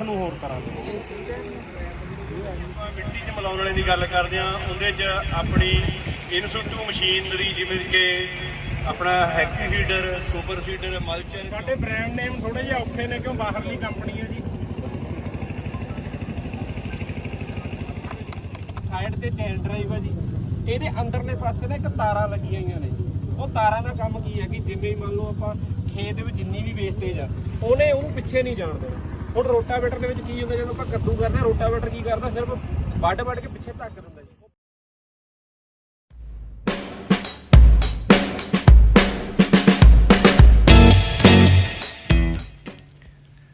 ਹੱਥ ਨੂੰ ਹੋਰ ਤਰ੍ਹਾਂ ਦੇ ਆਪਾਂ ਮਿੱਟੀ 'ਚ ਮਿਲਾਉਣ ਵਾਲੇ ਦੀ ਗੱਲ ਕਰਦੇ ਆ ਉਹਦੇ 'ਚ ਆਪਣੀ ਇਨਸੂਟੂ ਮਸ਼ੀਨਰੀ ਜਿਵੇਂ ਕਿ ਆਪਣਾ happy seeder super seeder mulcher. ਸਾਡੇ ਬ੍ਰਾਂਡ ਨੇਮ ਥੋੜੇ ਜਿਹਾ ਔਖੇ ਨੇ ਕਿਉਂ ਬਾਹਰਲੀ ਕੰਪਨੀ ਹੈ ਜੀ? ਸਾਈਡ ਤੇ ਚੇਨ ਡਰਾਈਵ ਹੈ ਜੀ। ਇਹਦੇ ਅੰਦਰਲੇ ਪਾਸੇ ਨਾ ਇੱਕ ਤਾਰਾਂ ਲੱਗੀਆਂ ਹੋਈਆਂ ਨੇ। ਉਹ ਤਾਰਾਂ ਦਾ ਕੰਮ ਕੀ ਹੈ ਕਿ ਜਿਵੇਂ ਮੰਨ ਲਓ ਆਪਾਂ ਖੇਤ ਦੇ ਵਿੱਚ ਜਿੰਨੀ ਵੀ ਵੇਸਟੇਜ ਆ ਉਹਨੇ ਉਹਨੂੰ ਪਿੱਛੇ ਨਹੀਂ ਜਾਣ ਦੇਣਾ ਹੁਣ ਰੋਟਾਵੇਟਰ ਦੇ ਵਿੱਚ ਕੀ ਹੁੰਦਾ, ਜਦੋਂ ਆਪਾਂ ਕੱਦੂ ਕਰਦੇ ਹਾਂ, ਰੋਟਾਵੇਟਰ ਕੀ ਕਰਦਾ? ਸਿਰਫ ਵੱਢ ਵੱਢ ਕੇ ਪਿੱਛੇ ਧੱਕ ਦਿੰਦਾ ਜੀ।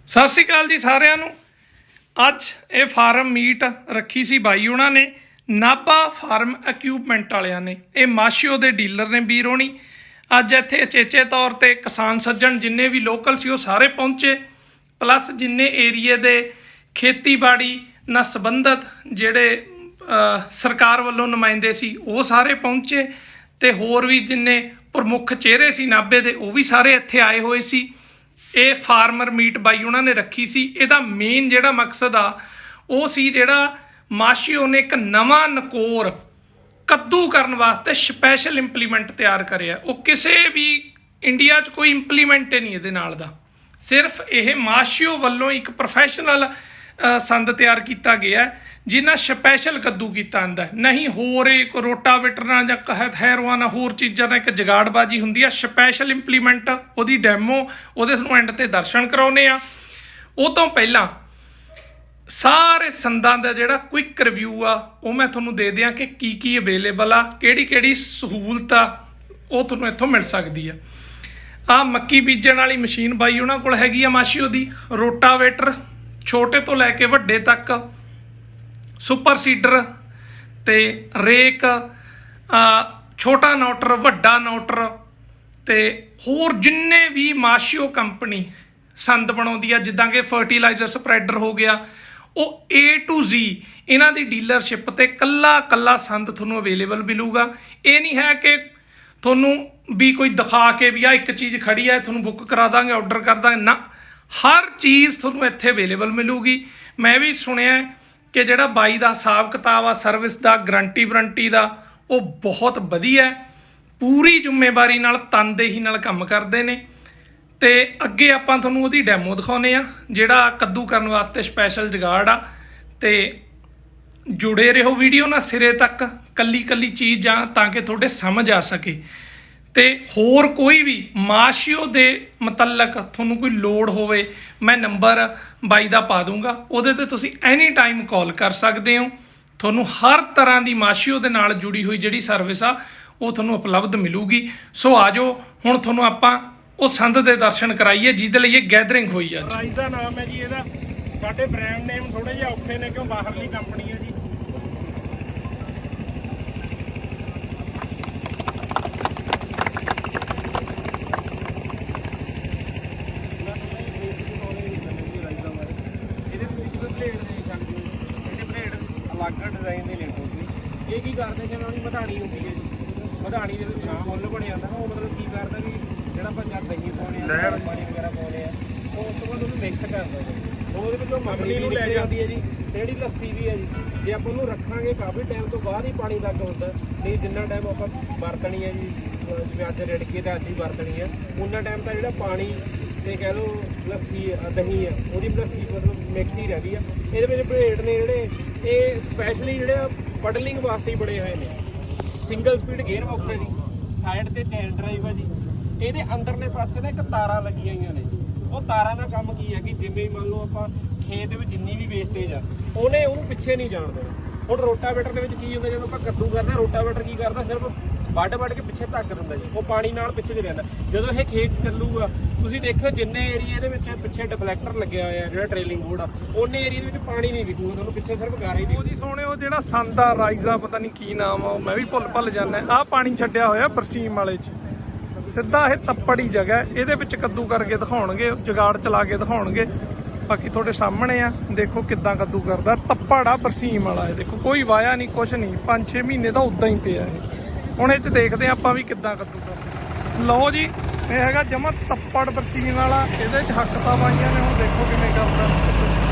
ਸਤਿ ਸ਼੍ਰੀ ਅਕਾਲ ਜੀ ਸਾਰਿਆਂ ਨੂੰ। ਅੱਜ ਇਹ ਫਾਰਮ ਮੀਟ ਰੱਖੀ ਸੀ ਬਾਈ ਉਹਨਾਂ ਨੇ, ਨਾਭਾ ਫਾਰਮ ਇਕਵਿਪਮੈਂਟ ਵਾਲਿਆਂ ਨੇ। ਇਹ ਮਾਸ਼ੀਓ ਦੇ ਡੀਲਰ ਨੇ ਵੀਰ ਹੋਣੀ। ਅੱਜ ਇੱਥੇ ਅਚੇਚੇ ਤੌਰ ਤੇ ਕਿਸਾਨ ਸੱਜਣ ਜਿੰਨੇ ਵੀ ਲੋਕਲ ਸੀ ਉਹ ਸਾਰੇ ਪਹੁੰਚੇ। ਪਲੱਸ ਜਿੰਨੇ ਏਰੀਏ ਦੇ ਖੇਤੀਬਾੜੀ ਨਾਲ ਸੰਬੰਧਤ ਜਿਹੜੇ ਸਰਕਾਰ ਵੱਲੋਂ ਨੁਮਾਇੰਦੇ ਸੀ, ਉਹ ਸਾਰੇ ਪਹੁੰਚੇ ਤੇ ਹੋਰ ਵੀ ਜਿੰਨੇ ਪ੍ਰਮੁੱਖ ਚਿਹਰੇ ਸੀ ਨਾਭੇ ਦੇ, ਉਹ ਵੀ ਸਾਰੇ ਇੱਥੇ ਆਏ ਹੋਏ ਸੀ। ਇਹ ਫਾਰਮਰ ਮੀਟ ਬਾਈ ਉਹਨਾਂ ਨੇ ਰੱਖੀ ਸੀ। ਇਹਦਾ ਮੇਨ ਜਿਹੜਾ ਮਕਸਦ ਆ, ਉਹ ਸੀ ਜਿਹੜਾ ਮਾਸ਼ੀਓ ਨੇ ਇੱਕ ਨਵਾਂ ਨਕੋਰ ਕੱਦੂ ਕਰਨ ਵਾਸਤੇ ਸਪੈਸ਼ਲ ਇੰਪਲੀਮੈਂਟ ਤਿਆਰ ਕਰਿਆ। ਉਹ ਕਿਸੇ ਵੀ ਇੰਡੀਆ 'ਚ ਕੋਈ ਇੰਪਲੀਮੈਂਟ ਨਹੀਂ ਇਹਦੇ ਨਾਲ ਦਾ। ਸਿਰਫ ਇਹ ਮਾਸ਼ੀਓ ਵੱਲੋਂ ਇੱਕ ਪ੍ਰੋਫੈਸ਼ਨਲ ਸੰਦ ਤਿਆਰ ਕੀਤਾ ਗਿਆ ਹੈ, ਜਿਨ੍ਹਾਂ ਸਪੈਸ਼ਲ ਕੱਦੂ ਕੀਤਾ ਹੁੰਦਾ ਨਹੀਂ ਹੋਰ ਇੱਕ ਕੋਈ ਰੋਟਾਵੇਟਰ ਜਾਂ ਕਹਿਤ ਹੈਰੋਆਂ ਨਾਲ ਹੋਰ ਚੀਜ਼ਾਂ ਨਾਲ ਇੱਕ ਜਗਾੜਬਾਜੀ ਹੁੰਦੀ ਆ ਸਪੈਸ਼ਲ ਇੰਪਲੀਮੈਂਟ ਉਹਦੀ ਡੈਮੋ ਉਹਦੇ ਤੁਹਾਨੂੰ ਐਂਡ ਤੇ ਦਰਸ਼ਨ ਕਰਾਉਨੇ ਆ ਉਹ ਤੋਂ ਪਹਿਲਾਂ ਸਾਰੇ ਸੰਦਾਂ ਦਾ ਜਿਹੜਾ ਕੁਇਕ ਰਿਵਿਊ ਆ ਉਹ ਮੈਂ ਤੁਹਾਨੂੰ ਦੇ ਦਿਆਂ ਕਿ ਕੀ ਕੀ ਅਵੇਲੇਬਲ ਆ ਕਿਹੜੀ ਕਿਹੜੀ ਸਹੂਲਤ ਆ ਉਹ ਤੁਹਾਨੂੰ ਇੱਥੋਂ ਮਿਲ ਸਕਦੀ ਆ। ਆ ਮੱਕੀ ਬੀਜਣ ਵਾਲੀ ਮਸ਼ੀਨ ਬਾਈ ਉਹਨਾਂ ਕੋਲ ਹੈਗੀ ਆ ਮਾਸ਼ੀਓ ਦੀ ਰੋਟਾਵੇਟਰ, ਛੋਟੇ ਤੋਂ ਲੈ ਕੇ ਵੱਡੇ ਤੱਕ, ਸੁਪਰ ਸੀਡਰ ਤੇ ਰੇਕ ਛੋਟਾ ਨੋਟਰ, ਵੱਡਾ ਨੋਟਰ ਤੇ ਹੋਰ ਜਿੰਨੇ ਵੀ ਮਾਸ਼ੀਓ ਕੰਪਨੀ ਸੰਦ ਬਣਾਉਂਦੀ ਆ, ਜਿੱਦਾਂ ਕਿ ਫਰਟੀਲਾਈਜ਼ਰ ਸਪਰੈਡਰ ਹੋ ਗਿਆ, ਉਹ A to Z ਇਹਨਾਂ ਦੀ ਡੀਲਰਸ਼ਿਪ ਤੇ ਕੱਲਾ ਕੱਲਾ ਸੰਦ ਤੁਹਾਨੂੰ ਅਵੇਲੇਬਲ ਮਿਲੂਗਾ। ਇਹ ਨਹੀਂ ਹੈ ਕਿ ਤੁਹਾਨੂੰ ਵੀ ਕੋਈ ਦਿਖਾ ਕੇ ਵੀ ਆ ਇੱਕ ਚੀਜ਼ ਖੜੀ ਹੈ ਤੁਹਾਨੂੰ ਬੁੱਕ ਕਰਾ ਦਾਂਗੇ ਆਰਡਰ ਕਰ ਦਾਂਗੇ। ਨਾ, ਹਰ ਚੀਜ਼ ਤੁਹਾਨੂੰ ਇੱਥੇ ਅਵੇਲੇਬਲ ਮਿਲੂਗੀ। ਮੈਂ ਵੀ ਸੁਣਿਆ ਕਿ ਜਿਹੜਾ ਬਾਈ ਦਾ ਹਿਸਾਬ ਕਿਤਾਬ ਆ ਸਰਵਿਸ ਦਾ ਗਰੰਟੀ ਵਾਰੰਟੀ ਦਾ, ਉਹ ਬਹੁਤ ਵਧੀਆ ਪੂਰੀ ਜ਼ਿੰਮੇਵਾਰੀ ਨਾਲ ਤਨਦੇਹੀ ਨਾਲ ਕੰਮ ਕਰਦੇ ਨੇ। ਤੇ ਅੱਗੇ ਆਪਾਂ ਤੁਹਾਨੂੰ ਉਹਦੀ ਡੈਮੋ ਦਿਖਾਉਨੇ ਆ ਜਿਹੜਾ ਕੱਦੂ ਕਰਨ ਵਾਸਤੇ ਸਪੈਸ਼ਲ ਜਗਾੜ ਆ। ਤੇ ਜੁੜੇ ਰਹੋ ਵੀਡੀਓ ਨਾਲ ਸਿਰੇ ਤੱਕ ਕੱਲੀ ਕੱਲੀ ਚੀਜ਼ ਜਾਂ ਤਾਂ ਕਿ ਤੁਹਾਡੇ ਸਮਝ ਆ ਸਕੇ। ਤੇ ਹੋਰ ਕੋਈ ਵੀ ਮਾਸ਼ੀਓ ਦੇ ਮੁਤਲਕ ਤੁਹਾਨੂੰ ਕੋਈ ਲੋੜ ਹੋਵੇ, ਮੈਂ ਨੰਬਰ ਬਾਈ ਦਾ ਪਾ ਦੂੰਗਾ। ਉਹਦੇ ਤੇ ਤੁਸੀਂ ਐਨੀ ਟਾਈਮ ਕਾਲ ਕਰ ਸਕਦੇ ਹੋ। ਤੁਹਾਨੂੰ ਹਰ ਤਰ੍ਹਾਂ ਦੀ ਮਾਸ਼ੀਓ ਦੇ ਨਾਲ ਜੁੜੀ ਹੋਈ ਜਿਹੜੀ ਸਰਵਿਸ ਆ, ਉਹ ਤੁਹਾਨੂੰ ਉਪਲਬਧ ਮਿਲੂਗੀ। ਸੋ ਆਜੋ ਹੁਣ ਤੁਹਾਨੂੰ ਆਪਾਂ ਉਹ ਸੰਦ ਦੇ ਦਰਸ਼ਨ ਕਰਾਈਏ, ਜਿਹਦੇ ਲਈ ਇਹ ਗੈਦਰਿੰਗ ਹੋਈ ਆ ਪ੍ਰਾਈਸ ਦਾ ਨਾਮ ਹੈ ਜੀ ਇਹਦਾ। ਸਾਡੇ ਬ੍ਰਾਂਡ ਨੇਮ ਥੋੜੇ ਜਿਹਾ ਔਖੇ ਨੇ, ਕਿਉਂ ਬਾਹਰਲੀ ਕੰਪਨੀ ਹੈ ਜੀ ਇਹਦੇ ਤੁਸੀਂ ਕਿਤੇ ਪਲੇਟ ਦੇ ਸਕਦੇ ਹੋ ਇਹਦੇ ਪਲੇਟ ਅਲੱਗ ਡਿਜ਼ਾਈਨ ਦੇ ਨੇ ਟੋਟਲੀ ਇਹ ਕੀ ਕਰਦੇ ਜਿਵੇਂ ਉਹਦੀ ਮਧਾਣੀ ਹੁੰਦੀ ਹੈ ਜੀ। ਮਧਾਣੀ ਦੇ ਵਿੱਚ ਨਾ ਮੁੱਲ ਬਣਿਆ ਹੁੰਦਾ ਨਾ ਉਹ ਮਤਲਬ ਕੀ ਕਰਦਾ ਵੀ ਜਿਹੜਾ ਆਪਾਂ ਜਦ ਦਹੀਂ ਪਾਉਣੇ ਆ। ਪਾਣੀ ਵਗੈਰਾ ਪਾਉਣੇ ਆ ਉਹ ਉਸ ਤੋਂ ਬਾਅਦ ਉਹਨੂੰ ਮਿਕਸ ਕਰਦਾ ਜੀ। ਉਹਦੇ ਵਿੱਚੋਂ ਮੱਖਣੀ ਨੂੰ ਲੈ ਜਾਂਦੀ ਹੈ ਜੀ ਜਿਹੜੀ ਲੱਸੀ ਵੀ ਹੈ ਜੀ। ਜੇ ਆਪਾਂ ਉਹਨੂੰ ਰੱਖਾਂਗੇ ਕਾਫੀ ਟਾਈਮ ਤੋਂ ਬਾਅਦ ਹੀ ਪਾਣੀ ਲੱਗ ਹੁੰਦਾ ਨਹੀਂ ਜਿੰਨਾ ਟਾਈਮ ਆਪਾਂ ਵਰਤਣੀ ਹੈ ਜੀ ਜਿਵੇਂ ਅੱਜ ਰਿੜਕੀ ਤਾਂ ਅੱਜ ਹੀ ਵਰਤਣੀ ਹੈ ਉਹਨਾਂ ਟਾਈਮ ਤਾਂ ਜਿਹੜਾ ਪਾਣੀ ਤੇ ਕਹਿ ਲਓ ਲੱਸੀ ਦਹੀਂ ਹੈ ਉਹਦੀ ਲੱਸੀ ਮਤਲਬ ਮਿਕਸ ਹੀ ਰਹਿੰਦੀ ਆ ਇਹਦੇ ਵਿੱਚ ਭੇਡ ਨੇ ਜਿਹੜੇ ਇਹ ਸਪੈਸ਼ਲੀ ਜਿਹੜੇ ਪਡਲਿੰਗ ਵਾਸਤੇ ਹੀ ਬਣੇ ਹੋਏ ਨੇ। ਸਿੰਗਲ ਸਪੀਡ ਗੇਅਰ ਬਾਕਸ ਹੈ ਜੀ। ਸਾਈਡ ਤੇ ਚੈਨ ਡਰਾਈਵ ਹੈ ਜੀ। ਇਹਦੇ ਅੰਦਰਲੇ ਪਾਸੇ ਨਾ ਇੱਕ ਤਾਰਾਂ ਲੱਗੀਆਂ ਹੋਈਆਂ ਨੇ ਉਹ ਤਾਰਾਂ ਦਾ ਕੰਮ ਕੀ ਹੈ ਕਿ ਜਿਵੇਂ ਮੰਨ ਲਓ ਆਪਾਂ ਖੇਤ ਦੇ ਵਿੱਚ ਜਿੰਨੀ ਵੀ ਵੇਸਟੇਜ ਆ, ਉਹਨੇ ਉਹਨੂੰ ਪਿੱਛੇ ਨਹੀਂ ਜਾਣ ਦੇਣਾ। ਹੁਣ ਰੋਟਾਵੇਟਰ ਦੇ ਵਿੱਚ ਕੀ ਹੁੰਦਾ, ਜਦੋਂ ਆਪਾਂ ਕੱਦੂ ਕਰਦੇ ਰੋਟਾਵੇਟਰ ਕੀ ਕਰਦਾ, ਸਿਰਫ ਵੱਢ ਵੱਢ ਕੇ ਪਿੱਛੇ ਧੱਕ ਦਿੰਦਾ ਜੀ। ਉਹ ਪਾਣੀ ਨਾਲ ਪਿੱਛੇ ਚ ਰਹਿੰਦਾ। ਜਦੋਂ ਇਹ ਖੇਤ ਚੱਲੂਗਾ ਤੁਸੀਂ ਦੇਖੋ ਜਿੰਨੇ ਏਰੀਆ ਦੇ ਵਿੱਚ ਪਿੱਛੇ ਡਿਫਲੈਕਟਰ ਲੱਗਿਆ ਹੋਇਆ ਜਿਹੜਾ ਟ੍ਰੇਲਿੰਗ ਬੋਰਡ ਆ ਉਹਨੇ ਏਰੀਆ ਦੇ ਵਿੱਚ ਪਾਣੀ ਨਹੀਂ ਦਿਖੂਗਾ ਤੁਹਾਨੂੰ ਪਿੱਛੇ ਸਿਰਫ ਗਾਰਾ ਹੀ ਦਿਖੂ ਜੀ ਸੋਹਣੇ ਉਹ ਜਿਹੜਾ ਸੰਦ ਰਾਈਜ਼ਾ ਪਤਾ ਨਹੀਂ ਕੀ ਨਾਮ ਆ ਉਹ ਮੈਂ ਵੀ ਭੁੱਲ ਭੁੱਲ ਜਾਂਦਾ। ਆ ਪਾਣੀ ਛੱਡਿਆ ਹੋਇਆ ਬਰਸੀਮ ਵਾਲੇ 'ਚ। ਸਿੱਧਾ ਇਹ ਤੱਪੜੀ ਜਗ੍ਹਾ ਇਹਦੇ ਵਿੱਚ ਕੱਦੂ ਕਰਕੇ ਦਿਖਾਉਣਗੇ ਜਗਾੜ ਚਲਾ ਕੇ ਦਿਖਾਉਣਗੇ। ਬਾਕੀ ਤੁਹਾਡੇ ਸਾਹਮਣੇ ਆ ਦੇਖੋ ਕਿੱਦਾਂ ਕੱਦੂ ਕਰਦਾ। ਤੱਪੜ ਆ ਬਰਸੀਮ ਵਾਲਾ ਇਹ ਦੇਖੋ ਕੋਈ ਵਾਇਆ ਨਹੀਂ ਕੁਛ ਨਹੀਂ। 5-6 ਮਹੀਨੇ ਦਾ ਉਦਾਂ ਹੀ ਪਿਆ ਇਹ। ਹੁਣ ਇਹ 'ਚ ਦੇਖਦੇ ਆ ਆਪਾਂ ਵੀ ਕਿੱਦਾਂ ਕੱਦੂ ਕਰਦਾ ਲਓ ਜੀ, ਇਹ ਹੈਗਾ ਜਮਾ ਤੱਪੜ ਬਰਸੀਨ ਵਾਲਾ, ਇਹਦੇ 'ਚ ਹੱਕ ਤਾਂ ਪਾਈਆਂ ਨੇ, ਹੁਣ ਦੇਖੋ ਕਿਵੇਂ ਕਰਦਾ।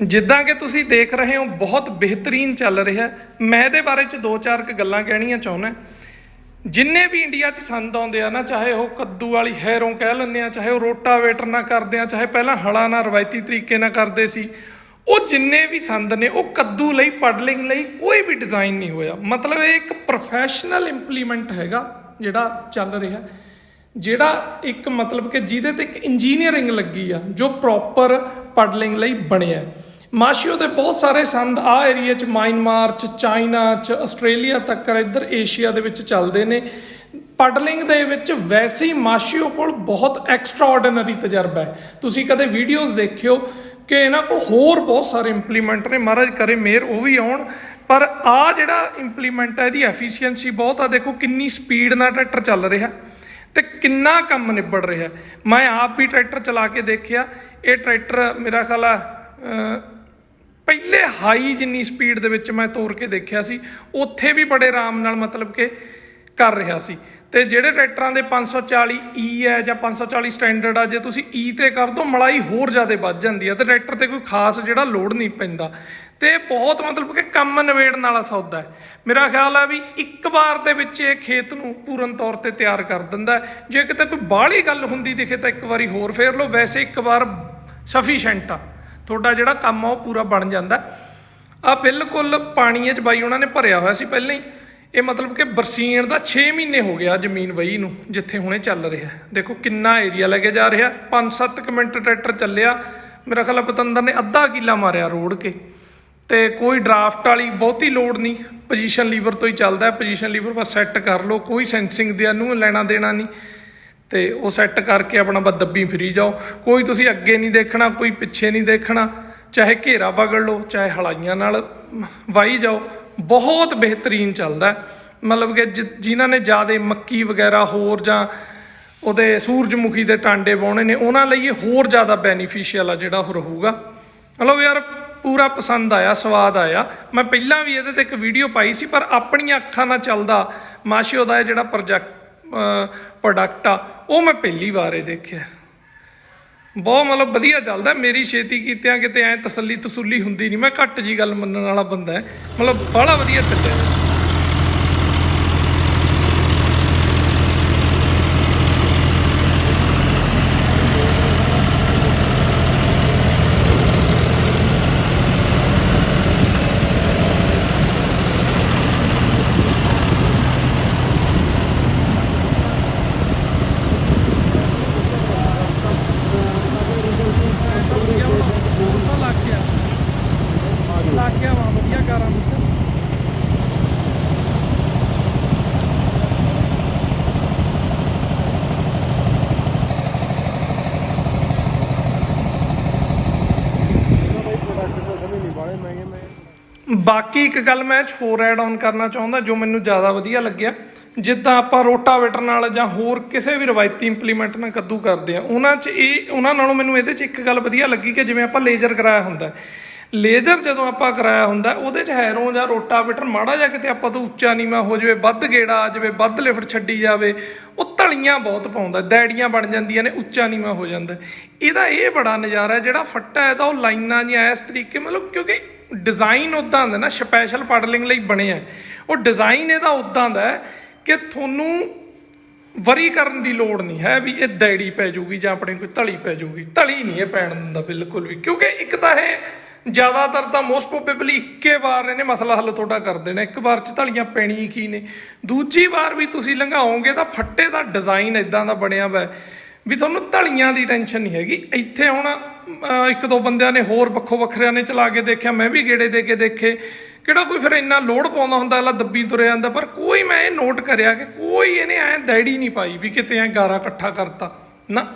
ਜਿੱਦਾਂ ਕਿ ਤੁਸੀਂ ਦੇਖ ਰਹੇ ਹੋ, ਬਹੁਤ ਬਿਹਤਰੀਨ ਚੱਲ ਰਿਹਾ ਮੈਂ ਇਹਦੇ ਬਾਰੇ ਚ ਦੋ ਚਾਰ ਕੁ ਗੱਲਾਂ ਕਹਿਣੀਆਂ ਚਾਹੁੰਦਾ ਜਿੰਨੇ ਵੀ ਇੰਡੀਆ 'ਚ ਸੰਦ ਆਉਂਦੇ ਆ ਨਾ, ਚਾਹੇ ਉਹ ਕੱਦੂ ਵਾਲੀ ਹੈਰੋਂ ਕਹਿ ਲੈਂਦੇ ਆ ਚਾਹੇ ਉਹ ਰੋਟਾਵੇਟਰ ਨਾਲ ਕਰਦੇ ਆ, ਚਾਹੇ ਪਹਿਲਾਂ ਹਲਾਂ ਨਾਲ ਰਵਾਇਤੀ ਤਰੀਕੇ ਨਾਲ ਕਰਦੇ ਸੀ, ਉਹ ਜਿੰਨੇ ਵੀ ਸੰਦ ਨੇ, ਉਹ ਕੱਦੂ ਲਈ, ਪਡਲਿੰਗ ਲਈ ਕੋਈ ਵੀ ਡਿਜ਼ਾਈਨ ਨਹੀਂ ਹੋਇਆ। ਮਤਲਬ ਇਹ ਇੱਕ ਪ੍ਰੋਫੈਸ਼ਨਲ ਇੰਪਲੀਮੈਂਟ ਹੈਗਾ ਜਿਹੜਾ ਚੱਲ ਰਿਹਾ ਜਿਹੜਾ ਇੱਕ ਮਤਲਬ ਕਿ ਜਿਹਦੇ ਤੇ ਇੱਕ ਇੰਜੀਨੀਅਰਿੰਗ ਲੱਗੀ ਆ, ਜੋ ਪ੍ਰੋਪਰ ਪਡਲਿੰਗ ਲਈ ਬਣਿਆ ਮਾਸ਼ੀਓ ਦੇ ਬਹੁਤ ਸਾਰੇ ਸੰਦ ਆ ਏਰੀਆ ਚ ਮਾਇਨਮਾਰ ਚ, ਚਾਈਨਾ ਚ, ਆਸਟ੍ਰੇਲੀਆ ਤੱਕ ਇੱਧਰ ਏਸ਼ੀਆ ਦੇ ਵਿੱਚ ਚੱਲਦੇ ਨੇ। ਪਡਲਿੰਗ ਦੇ ਵਿੱਚ ਵੈਸੇ ਹੀ ਮਾਸ਼ੀਓ ਕੋਲ ਬਹੁਤ ਐਕਸਟਰਾਆਰਡੀਨਰੀ ਤਜਰਬਾ ਹੈ। ਤੁਸੀਂ ਕਦੇ ਵੀਡੀਓਜ਼ ਦੇਖਿਓ ਕਿ ਇਹਨਾਂ ਕੋਲ ਹੋਰ ਬਹੁਤ ਸਾਰੇ ਇੰਪਲੀਮੈਂਟ ਨੇ। ਮਹਾਰਾਜ ਕਰੇ ਮੇਰ ਉਹ ਵੀ ਆਉਣ। ਪਰ ਆ ਜਿਹੜਾ ਇੰਪਲੀਮੈਂਟ ਹੈ, ਇਹਦੀ ਐਫੀਸ਼ੀਐਂਸੀ ਬਹੁਤ ਆ। ਦੇਖੋ ਕਿੰਨੀ ਸਪੀਡ ਨਾਲ ਟਰੈਕਟਰ ਚੱਲ ਰਿਹਾ ਤੇ ਕਿੰਨਾ ਕੰਮ ਨਿਬੜ ਰਿਹਾ। ਮੈਂ ਆਪ ਵੀ ਟਰੈਕਟਰ ਚਲਾ ਕੇ ਦੇਖਿਆ। ਇਹ ਟਰੈਕਟਰ ਮੇਰਾ ਖਿਆਲ ਆ ਪਹਿਲੇ ਹਾਈ ਜਿੰਨੀ ਸਪੀਡ ਦੇ ਵਿੱਚ ਮੈਂ ਤੋਰ ਕੇ ਦੇਖਿਆ ਸੀ, ਉੱਥੇ ਵੀ ਬੜੇ ਆਰਾਮ ਨਾਲ ਮਤਲਬ ਕਿ ਕਰ ਰਿਹਾ ਸੀ। ਤੇ ਜਿਹੜੇ ਟਰੈਕਟਰਾਂ ਦੇ 540 E ਹੈ ਜਾਂ 540 ਸਟੈਂਡਰਡ ਆ, ਜੇ ਤੁਸੀਂ E ਤੇ ਕਰ ਦੋ, ਮਲਾਈ ਹੋਰ ਜ਼ਿਆਦਾ ਵੱਧ ਜਾਂਦੀ ਹੈ ਤੇ ਟਰੈਕਟਰ ਤੇ ਕੋਈ ਖਾਸ ਜਿਹੜਾ ਲੋਡ ਨਹੀਂ ਪੈਂਦਾ। ਤੇ ਬਹੁਤ ਮਤਲਬ ਕਿ ਕੰਮ ਨਿਬੇੜਨ ਵਾਲਾ ਸੌਦਾ ਹੈ। ਮੇਰਾ ਖਿਆਲ ਆ ਵੀ ਇੱਕ ਵਾਰ ਦੇ ਵਿੱਚ ਇਹ ਖੇਤ ਨੂੰ ਪੂਰਨ ਤੌਰ ਤੇ ਤਿਆਰ ਕਰ ਦਿੰਦਾ ਜੇ ਕਿਤੇ ਕੋਈ ਬਾਹਲੀ ਗੱਲ ਹੁੰਦੀ ਦਿਖੇ ਤਾਂ ਇੱਕ ਵਾਰੀ ਹੋਰ ਫੇਰ ਲਓ। ਵੈਸੇ ਇੱਕ ਵਾਰ ਸਫੀਸ਼ੀਐਂਟ ਆ। ਤੁਹਾਡਾ ਜਿਹੜਾ ਕੰਮ ਆ ਉਹ ਪੂਰਾ ਬਣ ਜਾਂਦਾ। ਆ ਬਿਲਕੁਲ ਪਾਣੀ 'ਚ ਬਾਈ ਉਹਨਾਂ ਨੇ ਭਰਿਆ ਹੋਇਆ ਸੀ ਪਹਿਲਾਂ ਹੀ। ਇਹ ਮਤਲਬ ਕਿ ਬਰਸੀਨ ਦਾ 6 ਮਹੀਨੇ ਹੋ ਗਿਆ ਜ਼ਮੀਨ ਵਈ ਨੂੰ, ਜਿੱਥੇ ਹੁਣੇ ਚੱਲ ਰਿਹਾ ਦੇਖੋ ਕਿੰਨਾ ਏਰੀਆ ਲੈ ਕੇ ਜਾ ਰਿਹਾ। 5-7 ਕੁ ਮਿੰਟ ਟਰੈਕਟਰ ਚੱਲਿਆ। ਮੇਰਾ ਖਿਆਲ ਆ ਪਤੰਦਰ ਨੇ ਅੱਧਾ ਕਿੱਲਾ ਮਾਰਿਆ ਰੋੜ ਕੇ। ਤੇ ਕੋਈ ਡਰਾਫਟ ਵਾਲੀ ਬਹੁਤੀ ਲੋਡ ਨਹੀਂ। ਪੋਜੀਸ਼ਨ ਲੀਵਰ ਤੋਂ ਹੀ ਚੱਲਦਾ ਪੋਜੀਸ਼ਨ ਲੀਵਰ ਬਸ ਸੈੱਟ ਕਰ ਲਓ। ਕੋਈ ਸੈਂਸਿੰਗ ਦੇ ਨੂੰ ਲੈਣਾ ਦੇਣਾ ਨਹੀਂ। ਤੇ ਉਹ ਸੈੱਟ ਕਰਕੇ ਆਪਣਾ ਬਸ ਦੱਬੀ ਫਰੀ ਜਾਓ। ਕੋਈ ਤੁਸੀਂ ਅੱਗੇ ਨਹੀਂ ਦੇਖਣਾ, ਕੋਈ ਪਿੱਛੇ ਨਹੀਂ ਦੇਖਣਾ। ਚਾਹੇ ਘੇਰਾ ਬਗੜ ਲਓ, ਚਾਹੇ ਹਲਾਈਆਂ ਨਾਲ ਵਾਈ ਜਾਓ। ਬਹੁਤ ਬਿਹਤਰੀਨ ਚੱਲਦਾ। ਮਤਲਬ ਕਿ ਜਿ- ਜਿਨ੍ਹਾਂ ਨੇ ਜ਼ਿਆਦਾ ਮੱਕੀ ਵਗੈਰਾ ਹੋਰ ਜਾਂ ਉਹਦੇ ਸੂਰਜਮੁਖੀ ਦੇ ਟਾਂਡੇ ਬਾਉਣੇ ਨੇ, ਉਹਨਾਂ ਲਈ ਇਹ ਹੋਰ ਜ਼ਿਆਦਾ ਬੈਨੀਫੀਸ਼ੀਅਲ ਆ ਜਿਹੜਾ ਉਹ ਰਹੂਗਾ। ਮਤਲਬ ਯਾਰ, ਪੂਰਾ ਪਸੰਦ ਆਇਆ, ਸਵਾਦ ਆਇਆ। ਮੈਂ ਪਹਿਲਾਂ ਵੀ ਇਹਦੇ ਤੇ ਇੱਕ ਵੀਡੀਓ ਪਾਈ ਸੀ, ਪਰ ਆਪਣੀਆਂ ਅੱਖਾਂ ਨਾਲ ਚੱਲਦਾ ਮਾਸ਼ਿਓ ਦਾ ਇਹ ਜਿਹੜਾ ਪ੍ਰੋਜੈਕਟ ਪ੍ਰੋਡਕਟ ਆ, ਉਹ ਮੈਂ ਪਹਿਲੀ ਵਾਰ ਇਹ ਦੇਖਿਆ। ਬਹੁਤ ਮਤਲਬ ਵਧੀਆ ਚੱਲਦਾ, ਮੇਰੀ ਛੇਤੀ ਕੀਤਿਆਂ ਕਿਤੇ ਐ ਤਸੱਲੀ ਤਸੁੱਲੀ ਹੁੰਦੀ ਨਹੀਂ। ਮੈਂ ਘੱਟ ਜੀ ਗੱਲ ਮੰਨਣ ਵਾਲਾ ਬੰਦਾ ਮਤਲਬ ਬੜਾ ਵਧੀਆ ਚੱਲਿਆ ਲੱਗ ਗਿਆ ਲੱਗ ਗਿਆ ਵਾ ਵਧੀਆ ਕਾਰਾਂ ਵਿੱਚ ਬਾਕੀ ਇੱਕ ਗੱਲ ਮੈਂ 'ਚ ਹੋਰ ਐਡ ਆਨ ਕਰਨਾ ਚਾਹੁੰਦਾ, ਜੋ ਮੈਨੂੰ ਜ਼ਿਆਦਾ ਵਧੀਆ ਲੱਗਿਆ। ਜਿੱਦਾਂ ਆਪਾਂ ਰੋਟਾਵੇਟਰ ਨਾਲ ਜਾਂ ਹੋਰ ਕਿਸੇ ਵੀ ਰਵਾਇਤੀ ਇੰਪਲੀਮੈਂਟ ਨਾਲ ਕੱਦੂ ਕਰਦੇ ਆ ਉਹਨਾਂ 'ਚ ਇਹ, ਉਹਨਾਂ ਨਾਲੋਂ ਮੈਨੂੰ ਇਹਦੇ 'ਚ ਇੱਕ ਗੱਲ ਵਧੀਆ ਲੱਗੀ ਕਿ ਜਿਵੇਂ ਆਪਾਂ ਲੇਜ਼ਰ ਕਰਾਇਆ ਹੁੰਦਾ ਲੇਜ਼ਰ ਜਦੋਂ ਆਪਾਂ ਕਰਾਇਆ ਹੁੰਦਾ, ਉਹਦੇ 'ਚ ਹੈਰੋਂ ਜਾਂ ਰੋਟਾਵੇਟਰ ਮਾੜਾ ਜਿਹਾ ਕਿਤੇ ਆਪਾਂ ਤੋਂ ਉੱਚਾ ਨੀਵਾਂ ਹੋ ਜਾਵੇ, ਵੱਧ ਗੇੜਾ ਆ ਜਾਵੇ, ਵੱਧ ਲਿਫਟ ਛੱਡੀ ਜਾਵੇ, ਉਹ ਧਲੀਆਂ ਬਹੁਤ ਪਾਉਂਦਾ, ਦੈੜੀਆਂ ਬਣ ਜਾਂਦੀਆਂ ਨੇ, ਉੱਚਾ ਨੀਵਾਂ ਹੋ ਜਾਂਦਾ। ਇਹਦਾ ਇਹ ਬੜਾ ਨਜ਼ਾਰਾ ਜਿਹੜਾ ਫੱਟਾ ਹੈ ਤਾਂ ਉਹ ਲਾਈਨਾਂ ਜਿਹਾ ਇਸ ਤਰੀਕੇ ਮਤਲਬ ਕਿਉਂਕਿ ਡਿਜ਼ਾਈਨ ਉਦਾਂ ਦਾ ਨਾ ਸਪੈਸ਼ਲ ਪਾਡਲਿੰਗ ਲਈ ਬਣਿਆ ਹੈ। ਉਹ ਡਿਜ਼ਾਈਨ ਇਹਦਾ ਉਦਾਂ ਦਾ ਕਿ ਤੁਹਾਨੂੰ ਵਰੀ ਕਰਨ ਦੀ ਲੋੜ ਨਹੀਂ ਹੈ ਵੀ ਇਹ ਦੈੜੀ ਪੈ ਜਾਊਗੀ ਜਾਂ ਆਪਣੇ ਕੋਈ ਧਲੀ ਪੈ ਜਾਊਗੀ। ਧਲੀ ਨਹੀਂ ਇਹ ਪੈਣ ਦਿੰਦਾ ਬਿਲਕੁਲ ਵੀ, ਕਿਉਂਕਿ ਇੱਕ ਤਾਂ ਇਹ ਜ਼ਿਆਦਾਤਰ ਤਾਂ ਮੋਸਟ ਪ੍ਰੋਬੇਬਲੀ ਇੱਕੇ ਵਾਰ ਇਹਨੇ ਮਸਲਾ ਹੱਲ ਤੁਹਾਡਾ ਕਰ ਦੇਣਾ। ਇੱਕ ਵਾਰ ਚ ਧਲੀਆਂ ਪੈਣੀ ਕੀ ਨੇ? ਦੂਜੀ ਵਾਰ ਵੀ ਤੁਸੀਂ ਲੰਘਾਓਗੇ ਤਾਂ ਫੱਟੇ ਦਾ ਡਿਜ਼ਾਈਨ ਇਦਾਂ ਦਾ ਬਣਿਆ ਹੋਇਆ ਵੀ ਤੁਹਾਨੂੰ ਧਲੀਆਂ ਦੀ ਟੈਨਸ਼ਨ ਨਹੀਂ ਹੈਗੀ। ਇੱਥੇ ਹੁਣ ਇੱਕ ਦੋ ਬੰਦਿਆਂ ਨੇ ਹੋਰ ਵੱਖੋ ਵੱਖਰਿਆਂ ਨੇ ਚਲਾ ਕੇ ਦੇਖਿਆ, ਮੈਂ ਵੀ ਗੇੜੇ ਦੇ ਕੇ ਦੇਖੇ। ਕਿਹੜਾ ਕੋਈ ਫਿਰ ਇੰਨਾ ਲੋਡ ਪਾਉਂਦਾ ਹੁੰਦਾ ਅਲਾ ਦੱਬੀ ਤੁਰਿਆ ਜਾਂਦਾ, ਪਰ ਕੋਈ ਮੈਂ ਇਹ ਨੋਟ ਕਰਿਆ ਕਿ ਕੋਈ ਇਹਨੇ ਐ ਦੈੜੀ ਨਹੀਂ ਪਾਈ ਵੀ ਕਿਤੇ ਐ ਗਾਰਾ ਇਕੱਠਾ ਕਰਤਾ। ਨਾ।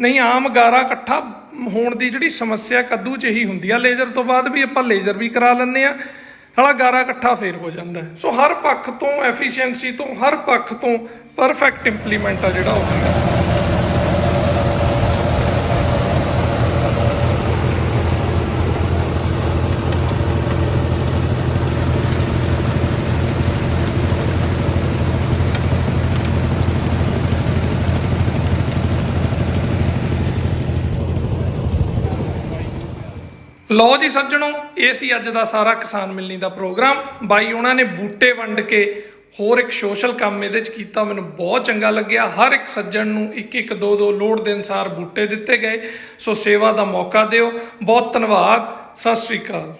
ਨਹੀਂ, ਆਮ ਗਾਰਾ ਇਕੱਠਾ ਹੋਣ ਦੀ ਜਿਹੜੀ ਸਮੱਸਿਆ ਕੱਦੂ ਚ ਹੀ ਹੁੰਦੀ ਆ। ਲੇਜ਼ਰ ਤੋਂ ਬਾਅਦ ਵੀ ਆਪਾਂ ਲੇਜ਼ਰ ਵੀ ਕਰਾ ਲੈਂਦੇ ਆ ਸਾਲਾ ਗਾਰਾ ਇਕੱਠਾ ਫੇਰ ਹੋ ਜਾਂਦਾ। ਸੋ ਹਰ ਪੱਖ ਤੋਂ ਐਫੀਸ਼ੀਐਂਸੀ ਤੋਂ, ਹਰ ਪੱਖ ਤੋਂ ਪਰਫੈਕਟ ਇੰਪਲੀਮੈਂਟ ਆ ਜਿਹੜਾ ਉਹ ਹੈਗਾ ਲਓ ਜੀ ਸੱਜਣੋ, ਇਹ ਸੀ ਅੱਜ ਦਾ ਸਾਰਾ ਕਿਸਾਨ ਮਿਲਣੀ ਦਾ ਪ੍ਰੋਗਰਾਮ। ਬਾਈ, ਉਹਨਾਂ ਨੇ ਬੂਟੇ ਵੰਡ ਕੇ ਹੋਰ ਇੱਕ ਸੋਸ਼ਲ ਕੰਮ ਇਹਦੇ ਚ ਕੀਤਾ, ਮੈਨੂੰ ਬਹੁਤ ਚੰਗਾ ਲੱਗਿਆ। ਹਰ ਇੱਕ ਸੱਜਣ ਨੂੰ ਇੱਕ ਇੱਕ ਦੋ ਦੋ ਲੋੜ ਦੇ ਅਨਸਾਰ ਬੂਟੇ ਦਿੱਤੇ ਗਏ। ਸੋ ਸੇਵਾ ਦਾ ਮੌਕਾ ਦਿਓ। ਬਹੁਤ ਧੰਨਵਾਦ। ਸਤਿ ਸ੍ਰੀ ਅਕਾਲ।